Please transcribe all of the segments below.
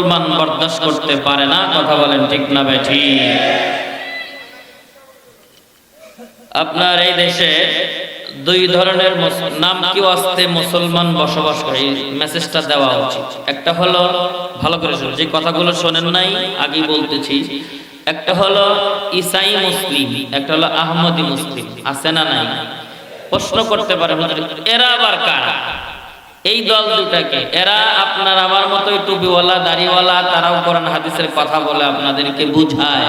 মুসলমান বরদাস্ত করতে পারে না, কথা বলেন ঠিক না বেঠি আপনার এই দেশে দুই ধরনের নাম কি আসতে মুসলমান বসবাস করে? মেসেজটা দেওয়া উচিত। একটা হলো, ভালো করে শুনুন, যে কথাগুলো শোনেন নাই, আগেই বলতেছি। একটা হলো, ইসাই মুসলিম, একটা হলো আহমদি মুসলিম, আছে না নাই? প্রশ্ন করতে পারে এরা আবার কারা? এই দল দুটাকে এরা আপনার আমার মতোই টুপিওয়ালা, দাড়িওয়ালা, তারাও কোরআন হাদিসের কথা বলে আপনাদেরকে বুঝায়।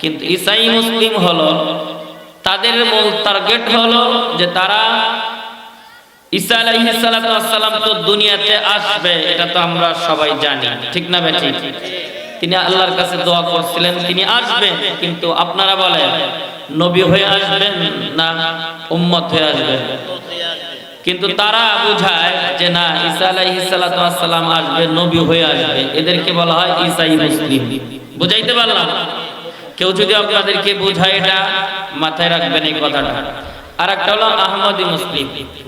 কিন্তু ইসাই মুসলিম হলো, তাদের মূল টার্গেট হলো যে তারা তো দুনিয়াতে আসবে, এটা তো আমরা সবাই জানি। ঠিক না ঠিক তিনি আল্লাহর কাছে দোয়া করছিলেন, তিনি আসবেন কিন্তু আপনারা বলেন, নবী হয়ে আসবেন না উম্মত হয়ে আসবেন? কিন্তু তারা বুঝায় যে না, ঈসা আলাইহিস সালাতু ওয়াসসালাম আসবে, নবী হয়ে আসবে। এদেরকে বলা হয় ঈসাই মুসলিম। বুঝাইতে পারলাম? কেউ যদি আপনাদেরকে বুঝায় এটা, মাথায় রাখবেন এই কথাটা। আর একটা হলো আহমদি মুসলিম,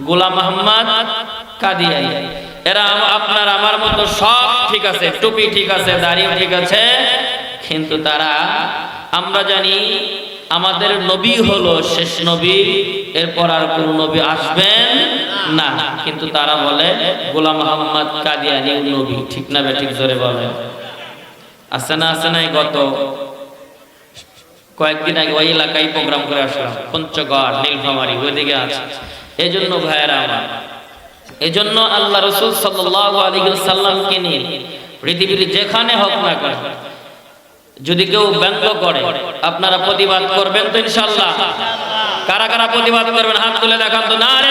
গোলাম আহমদ কাদিয়াই এরা আপনার আমার মতো সব ঠিক আছে, টুপি ঠিক আছে, দাড়ি ঠিক আছে, কিন্তু তারা, আমরা জানি আমাদের নবী হলো শেষ নবী, এরপর আর কোন নবী আসবেন না, কিন্তু তারা বলে, গোলাম মোহাম্মদ কাদিয়ানি নবী। ঠিক না বে, ঠিক জোরে বলে আছে না আছে না গত? কয়েকদিন আগে ওই এলাকায় প্রোগ্রাম করে আসলাম, পঞ্চগড়, নীলফামারি, ওইদিকে আছে। এই জন্য ভাইয়েরা আমার এই জন্য আল্লাহ রসুল সাল্লামকে নিয়ে পৃথিবীর যেখানে হোক না কেন, যদি কেউ ব্যঙ্গ করে, আপনারা প্রতিবাদ করবেন তো ইনশাল্লাহ কারা কারা প্রতিবাদ করবেন? হাত তুলে দেখান তো। না রে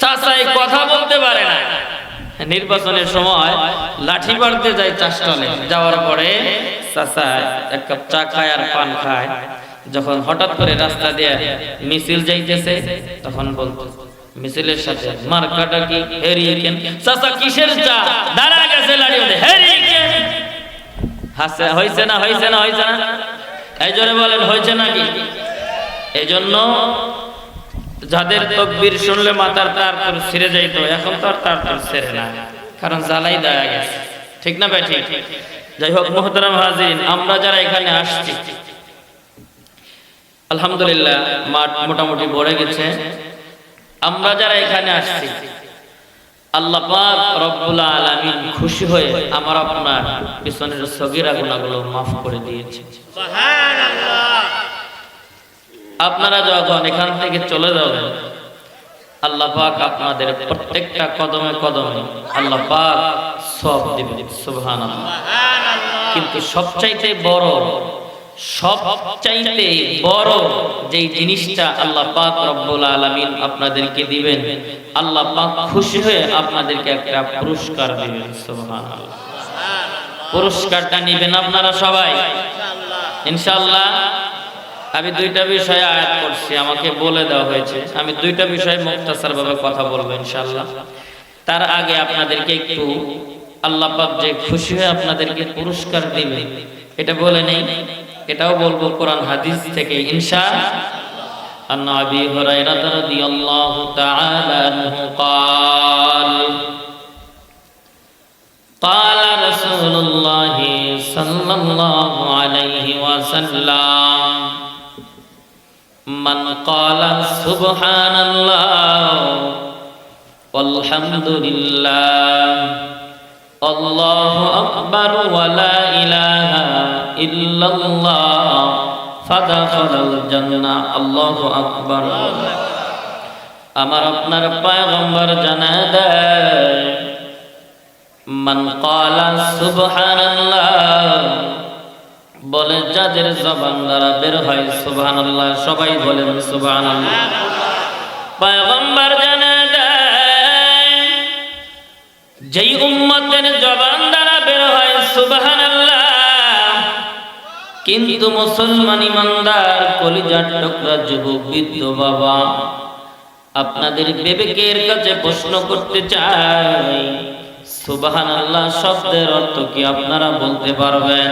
চাচাই কথা বলতে পারে না। নির্বাচনের সময় লাঠি মারতে যায় চাষটলে যাওয়ার পরে চাচা এক কাপ চা খায় আর পান খায়। যখন হঠাৎ করে রাস্তা দিয়ে মিছিল যাইতেছে, তখন বলতো, মিছিলের সাথে মার্কাটা কি হেরিকেন চাচা কিসের চা? দাঁড়া গেছে লাড়ি বলে হেরিকেন হাসে হয়েছে না হয়েছে না হয়েছে না। এই জন্য বলেন হয়েছে নাকি? এই জন্য যাদের তকবীর শুনলে মাথার তার তোর ছিঁড়ে যাইত, এখন তো আর তার তোর ছেড়ে না, কারণ জ্বালাই দেয়া গেছে। ঠিক না ভাই, ঠিক? যাই হোক, মোহতারাম হাজির আমরা যারা এখানে আসছি, আলহামদুলিল্লাহ মাঠ মোটামুটি ভরে গেছে। আমরা যারা এখানে আসছি, আল্লাহ পাক রব্বুল আলামিন খুশি হয়ে আমার আপনার পিছনের সগীরা গুনাহগুলো মাফ করে দিয়েছে। আপনারা যখন এখান থেকে চলে যাবেন, আল্লাহ পাক আপনাদের প্রত্যেকটা কদমে কদমে আল্লাহ পাক সব দিবেন, সুবহানাল্লাহ। কিন্তু সবচাইতে বড় সবচাইতে বড় যেই জিনিসটা আল্লাহ পাক রব্বুল আলামিন আপনাদেরকে দিবেন, আল্লাহ পাক খুশি হয়ে আপনাদেরকে একটা পুরস্কার দিবেন, সুবহানাল্লাহ। পুরস্কারটা নেবেন আপনারা সবাই? ইনশাআল্লাহ। আমি দুইটা বিষয়ে আয়াত করছি আমাকে বলে দেওয়া হয়েছে আমি দুইটা বিষয়ে মুক্তাসার ভাবে কথা বলবো ইনশাআল্লাহ তার আগে আপনাদেরকে একটু আল্লাহ পাক যে খুশি হয়ে আপনাদেরকে পুরস্কার দিবে এটা বলে নেই এটাও বলবো কোরআন হাদিস থেকে ইনশা عن ابي هريره رضي الله تعالى عنه قال قال رسول الله صلى الله عليه وسلم من قال سبحان الله والحمد لله الله أكبر ولا إله إلا الله فدخل الجنة الله أكبر আমার আপনার পায়গম্বর জানা দেয় মান কালা সুবহানাল্লাহ বলে, যাদের জবান দ্বারা বের হয়, সুবহানাল্লাহ, সবাই বলেন সুবহানাল্লাহ। পয়গম্বর যেই উম্মতের জবান দ্বারা বের হয়, সুবহানাল্লাহ, কিন্তু মুসলমান ইমানদার, কলিজার টুকরা যুবক, বৃদ্ধ বাবা, আপনাদের বিবেকের কাছে প্রশ্ন করতে চাই সুবহানাল্লাহ শব্দের অর্থ কি আপনারা বলতে পারবেন?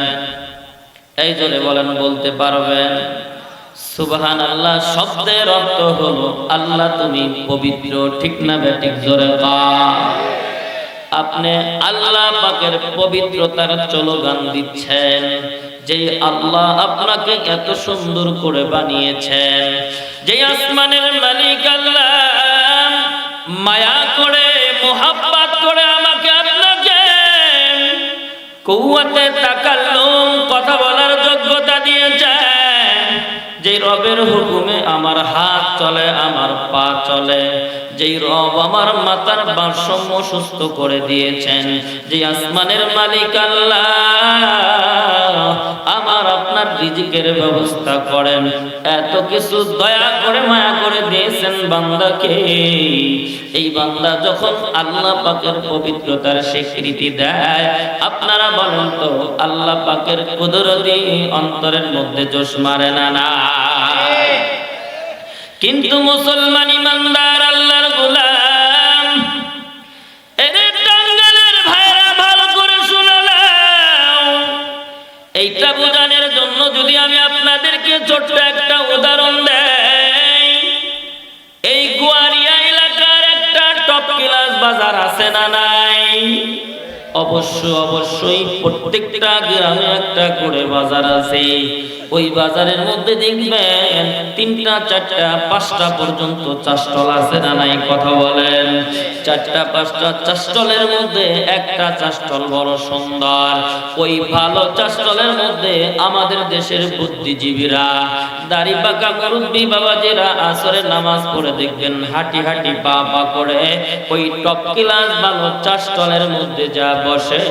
এই জোরে বলেন, বলতে পারবেন সুবহান আল্লাহ শব্দের অর্থ হলো, আল্লাহ তুমি পবিত্র, ঠিক না বেঠিক জোরে আপনি আল্লাহ পাকের পবিত্রতার চলগান দিচ্ছেন যে আল্লাহ আপনাকে এত সুন্দর করে বানিয়েছেন যে আসমানের মালিক আল্লাহ, মায়া করে, মোহাব্বত করে কৌয়াতে তাকাল্লুম, কথা বলার যোগ্যতা দিয়েছে। যে রবের হুকুমে আমার হাত চলে, আমার পা চলে, যেই রব আমার মাতার ভারসাম্য সুস্থ করে দিয়েছেন যে আসমানের মালিক আল্লাহ আমার আপনার রিজিকের ব্যবস্থা করেন। এত কিছু দয়া করে মায়া করে দিয়েছেন বান্দাকে। এই বান্দা যখন আল্লাহ পাকের পবিত্রতার স্বীকৃতি দেয় আপনারা বলেন তো আল্লাহ পাকের কুদরতি অন্তরের মধ্যে জোশ মারে না না? কিন্তু মুসলমান ইমানদার আল্লাহর গোলাম। এইটা বোঝানোর জন্য যদি আমি আপনাদেরকে ছোট্ট একটা উদাহরণ দেই, এই গোয়ারিয়া এলাকার একটা টপ ক্লাস বাজার আছে না নাই? অবশ্য, অবশ্যই প্রত্যেকটা গ্রামে একটা করে বাজার আছে। ওই বাজারের মধ্যে দেখবেন তিনটা, চারটা, পাঁচটা পর্যন্ত চাষটল আছে না নাই? কথা বলেন। চারটা, পাঁচটা চাষটলের মধ্যে একটা চাষটল বড় সুন্দর। ওই ভালো চাষটলের মধ্যে আমাদের দেশের বুদ্ধিজীবীরা দাড়ি পাকা মুরব্বী বাবাজিরা আসরের নামাজ পড়ে দেখবেন, হাঁটি হাঁটি পা পা করে ওই টপ ক্লাস ভালো চাষটলের মধ্যে যা বসে,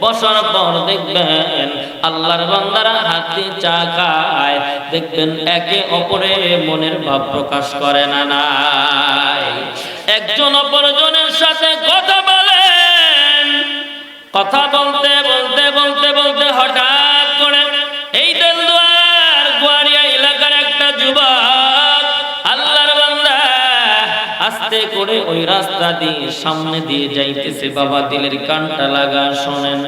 বসার পর দেখবেন আল্লাহর বান্দারা হাত দিয়ে চা খায়। দেখবেন একে অপরে মনের ভাব প্রকাশ করে না, নাই। একজন অপরজনের সাথে কথা বলেন। কথা বলতে বলতে বলতে বলতে হঠাৎ করে এই দেলদুয়ার গোয়ারিয়া এলাকার একটা যুবক আস্তে করে ওই রাস্তা দিয়ে সামনে দিয়ে যাইতেছে। বাবা দিলের কানটা লাগা, শোনেন।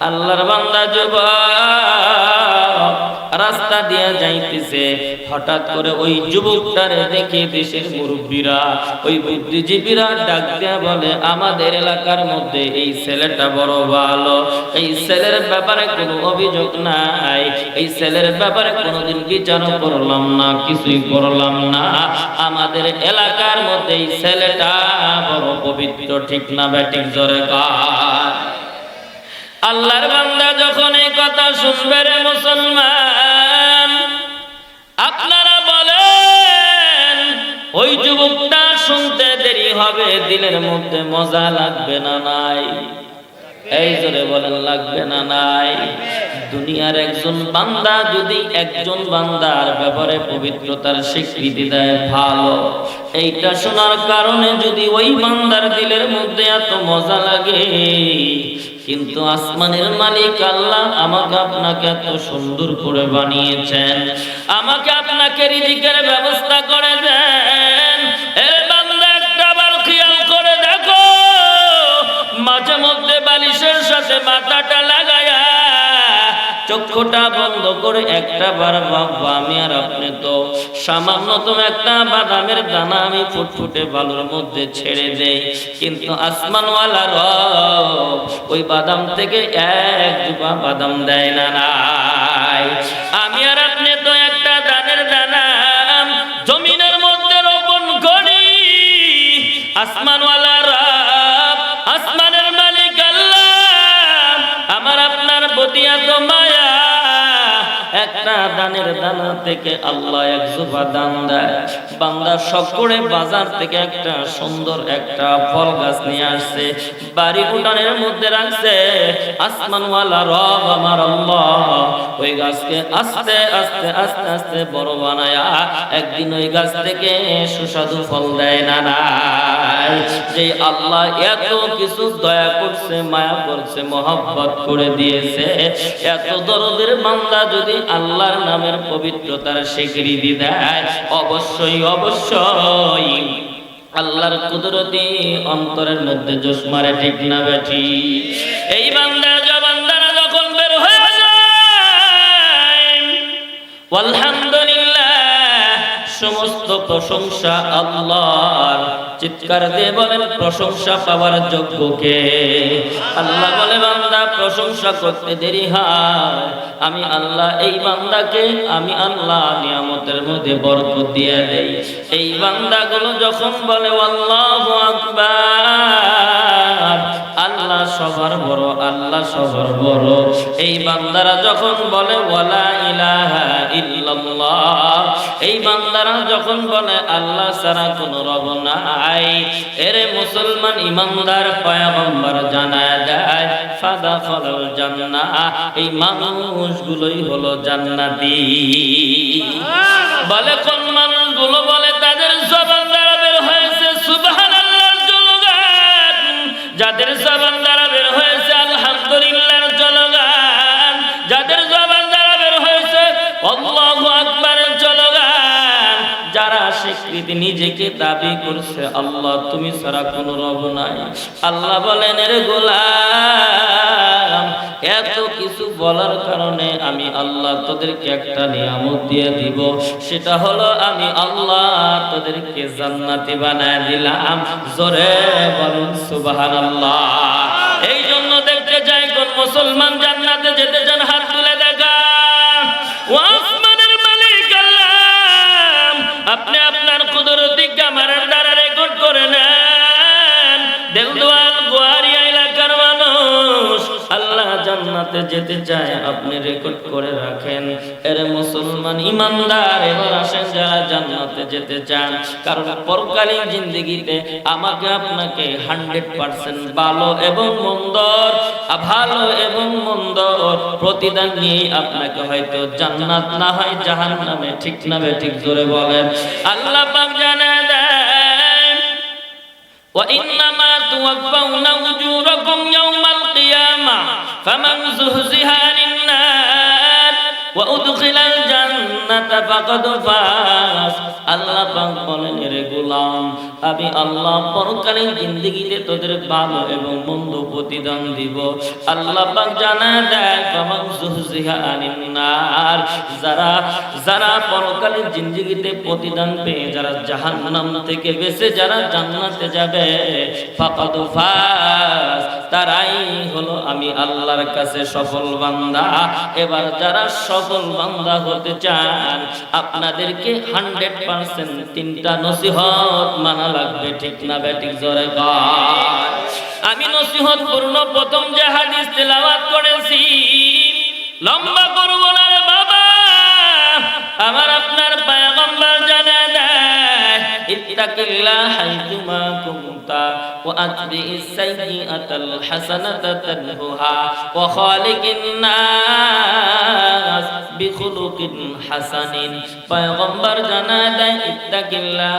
আল্লাহর বান্দা যুবক রাস্তা দিয়ে যাইতেছে। হঠাৎ করে ওই যুবকটারে দেখে দেশের মুরব্বীরা, ওই বুদ্ধিজীবীরা ডাক দেয়া বলে, আমাদের এলাকার মধ্যে এই ছেলেটা বড় ভালো। এই ছেলের ব্যাপারে কোনো অভিযোগ নাই। এই ছেলের ব্যাপারে কোনোদিন বিচার করলাম না, কিছুই করলাম না। আমাদের এলাকার মধ্যে এই ছেলেটা বড় পবিত্র, ঠিক না ব্যাটিক জোরে গায় আল্লাহর বান্দা যখন এই কথা শুনবে রে মুসলমান, আপনারা বলেন, ওই যুবকটা শুনতে দেরি হবে, দিলের মধ্যে মজা লাগবে না নাই? এই জোরে বলেন, লাগবে না নাই? দুনিয়ার একজন বান্দা যদি একজন বান্দার ব্যাপারে পবিত্রতার স্বীকৃতি দেয়, ভালো। এইটা শোনার কারণে যদি ওই বান্দার দিলের মধ্যে এত মজা লাগে, কিন্তু আসমানের মালিক আল্লাহ আমাকে আপনাকে এত সুন্দর করে বানিয়েছেন, আমাকে আপনাকে রিজিকের ব্যবস্থা করে দেন। এ বান্দা একটা বার খেয়াল করে দেখো, মাঝে মধ্যে মাথাটা লাগায়া চক্ষুটা বন্ধ করে একটা বার ভাববো, আমি আর আপনি তো সামান্যতম একটা বাদামের দানা আমি ফুটফুটে বালুর মধ্যে ছেড়ে দেই। কিন্তু আসমানওয়ালা রব ওই বাদাম থেকে এক জুপা বাদাম দেয় না, নাই। আমি আর আপনি তো একটা দানের দানা জমিনের মধ্যে রোপণ করি। আসমানওয়ালা রব আসমানের আমার আপনার প্রতি এত মায়া। একটা দানের দানা থেকে আল্লাহ এক জোফা দান দেয়। বান্দা করে বাজার থেকে একটা সুন্দর একটা ফল গাছ নিয়ে আসছে। বাড়ি উঠানের মধ্যে রাখছে, আসমানওয়ালা রব আমার আল্লাহ। ওই গাছকে আস্তে আস্তে আস্তে আস্তে বড় বানায়া একদিন ওই গাছ থেকে সুস্বাদু ফল দেয় না নাই যে আল্লাহ এত কিছু দয়া করছে, মায়া করছে, মহব্বত করে দিয়েছে, এত দরদের বান্দা যদি আল্লাহর নামের পবিত্রতার স্বীকৃতি দেয়। অবশ্যই অবশ্যই। আল্লাহর কুদরতি অন্তরের মধ্যে জোশ মারে, ঠিক না বেঠি? এই বান্দার জবান্দারা যখন বের হয়ে আলহামদুলিল্লাহ সমস্ত প্রশংসা আল্লাহর। চিৎকার দিয়ে বলেন, প্রশংসা পাওয়ার যোগ্য কে? আল্লাহ বলে, বান্দা, প্রশংসা করতে দেরি হয়। আমি আল্লাহ, এই বান্দাকে আমি আল্লাহ নিয়ামতের মধ্যে বরকত দিয়ে দেই। এই বান্দাগুলো যখন বলে, আল্লাহু আকবার আল্লাহ সবার বড়, আল্লাহ সবার বড়। এই বান্দারা যখন বলে, ওয়ালা ইলাহা ইল্লাল্লাহ, এই বান্দারা যখন বলে, আল্লাহ ছাড়া কোনো রব নাই, এরে মুসলমান ইমানদার পয়গম্বর জানায় দেয় ফাদা ফলাল জান্নাহ, এই মানুষগুলোই হলো জান্নাতি। বলে কোন মানুষগুলো বলে, তাদের জবান দ্বারা বের হয়েছে জলগান যাদের জবান দ্বারা বের হয়েছে, আলহামদুলিল্লাহর জলগান যাদের জবান দ্বারা বের হয়েছে, আল্লাহু আকবারের জলগান যারা স্বীকৃতি নিজেকে দাবি করছে, আল্লাহ তুমি ছাড়া কোনো রব নাই। আল্লাহ বলেন, এর গোলাম, এত বলার কারণে আমি আল্লাহ তোদেরকে একটা নিয়ামত দিয়ে দিব। সেটা হলো আমি আল্লাহ তোদেরকে জান্নাতি বানায় দিলাম। জোরে বলুন, সুবহানাল্লাহ। এই জন্য দেখতে যাই কোন মুসলমান জান্নাতে যেতে চান হাত তুলে দেখা আসমানের মালিক আল্লাহ, আপনি জান্নাতে যেতে চায়, আপনি রেকর্ড করে রাখেন। এর মুসলমান ইমানদার এবার আসেন যারা জান্নাতে যেতে চান। কারণ পরকালীন জিন্দগিতে আমাকে আপনাকে হান্ড্রেড পার্সেন্ট ভালো এবং মন্দ ভালো এবং মন্দ প্রতিদান নিয়ে আপনাকে হয়তো জান্নাত না হয় জাহান নামে ঠিক না বে ঠিক জোরে বলেন। আল্লাহ জানা দেন। وإنما توفون أجوركم يوم القيامة فمن زهزها عن النار وأدخل الجنة فقد فاز আল্লাহ পাক বলেন রে গোলাম আমি আল্লাহ পরকালীন জিন্দগিতে তোদের ভালো এবং মন্দ প্রতিদান দিব আল্লাহ পাক জানা দেয় ফামান জুহজিহা আনিন নার যারা যারা পরকালীন জিন্দগিতে প্রতিদান পেয়ে যারা জাহান্নাম থেকে বেঁচে যারা জান্নাতে যাবে ফাকাদ ফাজ তারাই হলো আমি আল্লাহর কাছে সফল বান্দা এবার যারা সফল বান্দা হতে চান, আপনাদেরকে হান্ড্রেড পার্সেন্ট তিনটা নসিহত মানা লাগবে, ঠিক না ব্যাটিক জোরে আমি নসিহত পূর্ণ প্রথম যে হাদিস তেলাওয়াত করেছি, লম্বা করব না রে বাবা। আমার আপনার পায়গম্বর জানা দেয় ইত্তাকিল্লাহ হাইতুমা ওয়া খালিকিন নাস। বিখুলুকিন হাসানিন। পয়গম্বর দেয়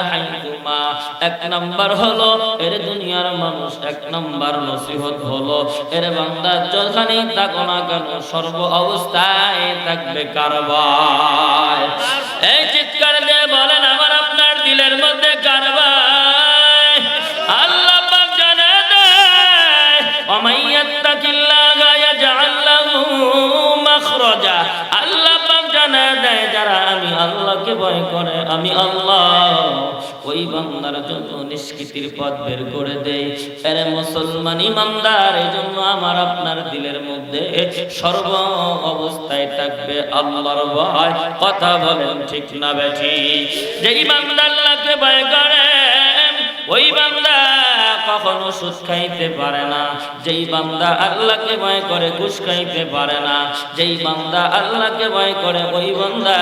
হাইকুমা এক নাম্বার হলো, এর দুনিয়ার মানুষ এক নাম্বার নসিহত হলো। এর বান্দা যখানে থাকো না কেন, সর্ব অবস্থায় থাকবে কারবার। এই চিৎকার আল্লাহকে ভয় করে, আমি আল্লাহ। ওই বান্দার জন্য নিষ্কৃতির পথ বের করে দেই। আরে মুসলমান ইমানদার এই জন্য আমার আপনার দিলের মধ্যে সর্ব অবস্থায় থাকবে আল্লাহর ভয়। কথা বলেন ঠিক না বেঠি? যে ইমানদার আল্লাহকে ভয় করে, ওই বান্দা কখনো সুদ খাইতে পারে না। যেই বান্দা আল্লাহকে ভয় করে, ঘুষ খাইতে পারে না। যেই বান্দা আল্লাহকে ভয় করে, ওই বান্দা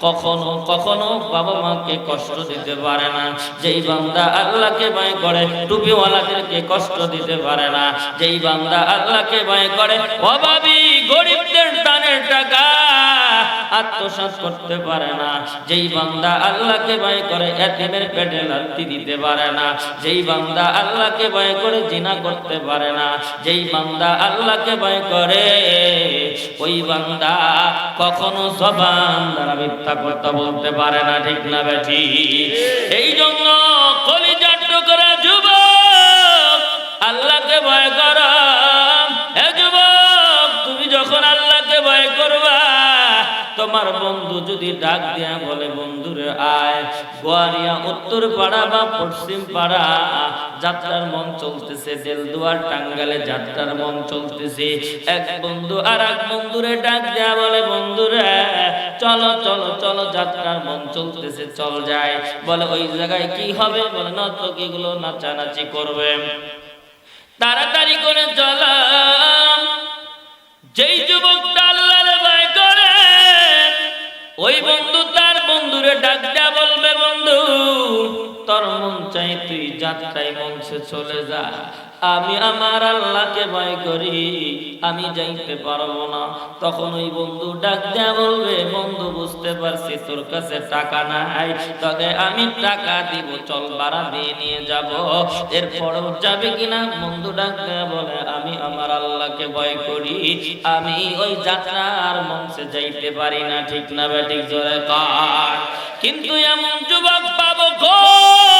কখনো কখনো বাবা মাকে কষ্ট দিতে পারে না। যেই বান্দা আল্লাহকে ভয় করে, টুপিওয়ালাদেরকে কষ্ট দিতে পারে না। যেই বান্দা আল্লাহকে ভয় করে, অভাবী গরিবদের টানের টাকা। আত্মসাৎ করতে পারে না। যেই বান্দা আল্লাহকে ভয় করে, এতিমের পেটে লাত্তি দিতে পারে না। যেই বান্দা আল্লাহকে ভয় করে, জিনা করতে পারে না। যেই বান্দা আল্লাহকে ভয় করে, ওই বান্দা কখনো জবান দ্বারা মিথ্যা কথা বলতে পারে না, ঠিক না বেঠি এই জন্য কলিজার টুকরা যুবক, আল্লাহকে ভয় কর। হে যুবক, তুমি যখন আল্লাহকে ভয় করবা তোমার বন্ধু যদি ডাক দিয়া বলে, বন্ধুরে আয়, গোয়ারিয়া, উত্তর পাড়া বা পশ্চিম পাড়া, যাত্রার মন চলতেছে, দেলদুয়ার টাঙ্গালে যাত্রার মন চলতেছে। এক বন্ধু আর এক বন্ধুরে ডাক দেয়া বলে, বন্ধুরে, চলো চলো চলো, যাত্রার মন চলতেছে, চল যায় বলে, ওই জায়গায় কি হবে? বলে নর্তকী গুলো নাচানাচি করবে। তাড়াতাড়ি করে চলাম যেই যুবকটা ওই বন্ধু তার বন্ধুরে ডাক দেয়া বলবে, বন্ধু, তোর মন চাই তুই যাত্রায় মঞ্চে চলে যা। আমি আমার আল্লাহকে ভয় করি, আমি যাইতে পারব না। তখন ওই বন্ধু ডাক দেয়া বলবে, বন্ধু, বুঝতে পারছি তোর কাছে টাকা নাই, তবে আমি টাকা দিব, চল বাড়া দিয়ে নিয়ে যাব। এরপরও যাবে কিনা? বন্ধু ডাক দেয়া বলে, আমি আমার আল্লাহকে ভয় করি, আমি ওই যাত্রার মঞ্চে যাইতে পারি না। ঠিক না বেঠিক জোরে কিন্তু এমন যুবক পাবো কই?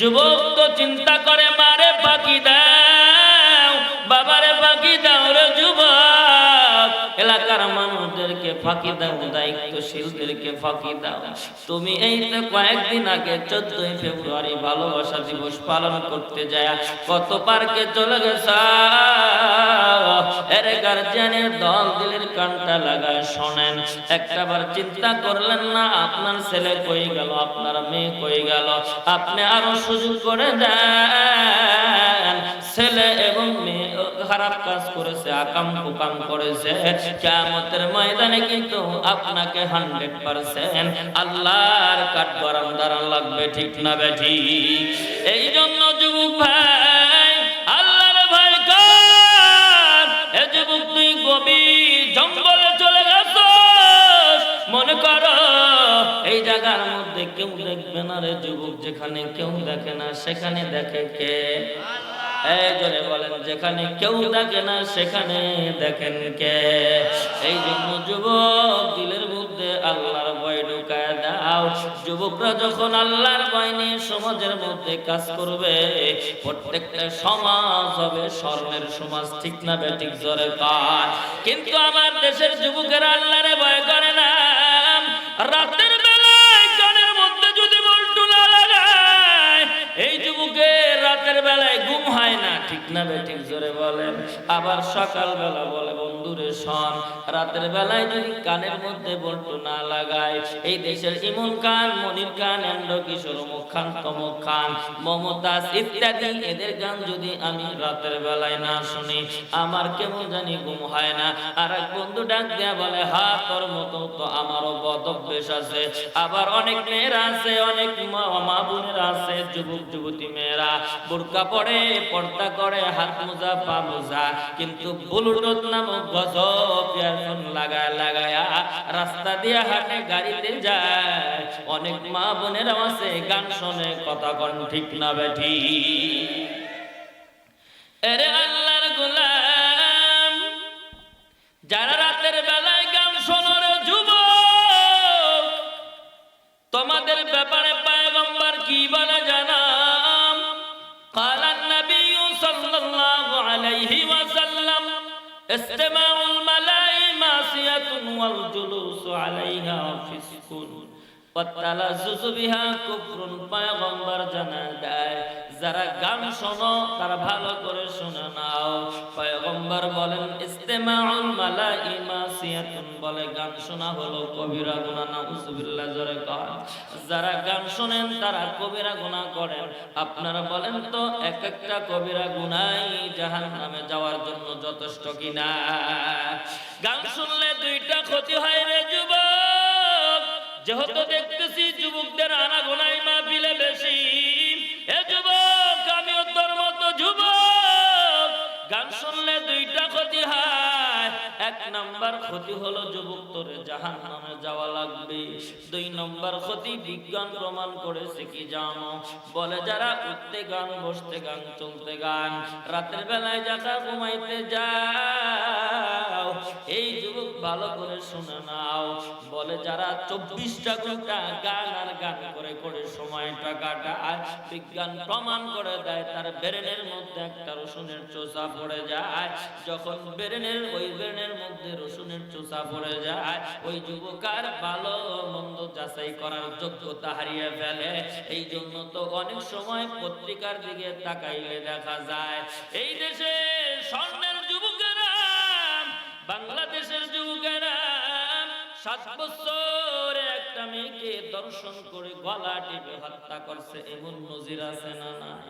যুবক তো চিন্তা করে মারে পাখি দাও বাবারে পাখি দাও রে যুবক। এলাকার মানুষদেরকে ফাঁকি দাও, দায়িত্বশীলদেরকে ফাঁকি দাও। তুমি এই তো কয়েকদিন আগে চোদ্দই ফেব্রুয়ারি ভালোবাসা দিবস পালন করতে যায়, কত পার্কে চলে গেছ? এর গার্জিয়ানের দল দিলের কানটা লাগায় শোনেন, একটাবার চিন্তা করলেন না, আপনার ছেলে কই গেল, আপনার মেয়ে কই গেল? আপনি আরও সুযোগ করে দেন, ছেলে এবং মেয়ে খারাপ কাজ করেছে, আকাম কুকাম করেছে। কিয়ামতের ময়দানে কিন্তু আপনাকে হান্ড্রেড পার্সেন্ট আল্লাহর কাঠ দ্বারা লাগবে, ঠিক না বেঠি এই জন্য যুবক ভাই, আল্লাহর কর। এ যুবক তুই গভীর জঙ্গলে চলে গেছ মনে করো, এই জায়গার মধ্যে কেউ দেখবে না রে যুবক, যেখানে কেউ দেখে না, সেখানে দেখে কে? এই জোরে বলেন, যেখানে কেউ দেখে না, সেখানে দেখেন কে? এই জন্য যুবক দিলের মধ্যে আল্লাহর ভয় ঢুকায় দাও। যুবকরা যখন আল্লাহর ভয় নিয়ে সমাজের মধ্যে কাজ করবে, প্রত্যেকটা সমাজ হবে স্বর্ণের সমাজ, ঠিক না বেঠিক জোরে পায় কিন্তু আমার দেশের যুবকেরা আল্লাহরে ভয় করে না। রাতের বেলায় ঘুম হয় না, ঠিক না বেঠিক জোরে বলেন। আবার সকাল বেলা বলে বন্ধুরে, শোন, রাতের বেলায় যদি কানের মধ্যে বল্টু না লাগায় এই দেশের ইমন খান, মনির খান, এন্ড কিশোর মুখ খান খান, মমতাজ ইত্যাদি, এদের গান যদি আমি রাতের বেলায় না শুনি, আমার কেমন জানি ঘুম হয় না। আর এক বন্ধু ডাক দেয়া বলে, হা, তোর মতো তো আমারও বদ অভ্যেস আছে। আবার অনেক মেয়েরা আছে, অনেক মা বোনেরা আছে যুবক যুবতী মেয়েরা, বোরকা পরে পর্দা করে, হাত মোজা, পা মোজা। কিন্তু ব্লুটুথ নামক গজব ইয়ারফোন লাগায়, লাগায়া রাস্তা দিয়ে হাঁটে, গাড়িতে যায়। অনেক মা বোনেরা আছে, গান শোনে, কথা কন ঠিক না বেঠি। এরে আল্লাহর গোলাম, যারা রাতের বেলায় গান শোনার যুবক, তোমাদের ব্যাপারে পায়গম্বর কি বলে জানাম عليه وسلم. استماع الملائكة ماسية والجلوس عليها فسق. ওয়াতালাজ্জুজু বিহা কুফরুন পয়গম্বর জানা দেয়, যারা গান শোনো, তারা ভালো করে শুনে নাও। পয়গম্বর বলেন, ইস্তেমাউল সিয়াতুন বলে গান শোনা হলো কবিরা গুনাহ জোরে কয়। যারা গান শোনেন, তারা কবিরা করেন। আপনারা বলেন তো, এক একটা কবিরা গুনাই জাহান্নামে যাওয়ার জন্য যথেষ্ট কিনা? গান শুনলে দুইটা ক্ষতি হয় রে যেহেতু দেখতেছি যুবকদের আনাগোনাই মাহফিলে বেশি। এ যুবক, আমিও তোর মতো যুবক। গান শুনলে দুইটা ক্ষতি হয়। এক নাম্বার ক্ষতি হলো যুবক তোরে জাহান নামে যাওয়া লাগবে। দুই নম্বর ক্ষতি বিজ্ঞান প্রমাণ করেছে কি জানো? বলে যারা উঠতে গান, বসতে গান, চলতে গান, রাতের বেলায় যারা ঘুমাইতে যাও এই যুবক ভালো করে শুনে নাও। বলে, যারা চব্বিশটা ঘণ্টা গান আর গান করে করে সময়টা কাটায় বিজ্ঞান প্রমাণ করে দেয়, তার ব্রেনের মধ্যে একটা রসুনের চোষা পড়ে যায়। যখন ব্রেনের, ওই ব্রেনের মধ্যে রসুনের চোষা পড়ে যায়, ওই যুবকার ভালো মন্দ যাচাই করার যোগ্যতা হারিয়ে ফেলে। এই জন্য তো অনেক সময় পত্রিকার দিকে তাকাইলে দেখা যায়, এই দেশে স্বর্ণের বাংলাদেশের যুবকেরা, সাত বছর একটা মেয়েকে দর্শন করে গলা টিপে হত্যা করছে, এমন নজির আছে না নাই?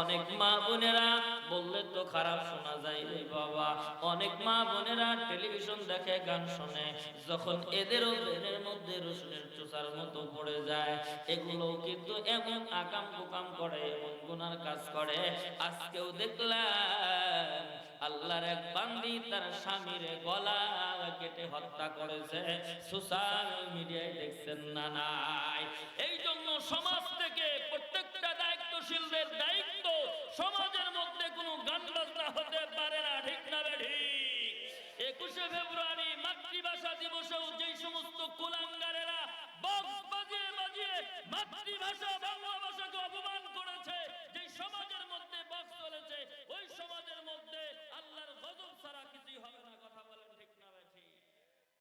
অনেক মা বোনেরা বললে তো খারাপ শোনা যায় রে বাবা। অনেক মা বোনেরা টেলিভিশন দেখে, গান শোনে, যখন এদেরও ব্রেনের মধ্যে রসুনের চোষার মতো পড়ে যায়। এগুলো কিন্তু এমন আকাম কুকাম করে, এমন গুনার কাজ করে। আজকেও দেখলাম আল্লাহর এক বান্দি তার স্বামীর গলা কেটে হত্যা করেছে। সোশ্যাল মিডিয়ায় দেখছেন না নাই। এই জন্য সমাজ থেকে প্রত্যেকটা দায়িত্বশীলদের দায়িত্ব সমাজের মধ্যে কোনো গান বাজনা হতে পারে না, ঠিক না ঠিক? একুশে ফেব্রুয়ারি মাতৃভাষা দিবসেও যেই সমস্ত কুলাঙ্গারেরা বাজিয়ে বাজিয়ে মাতৃভাষা ছাড়া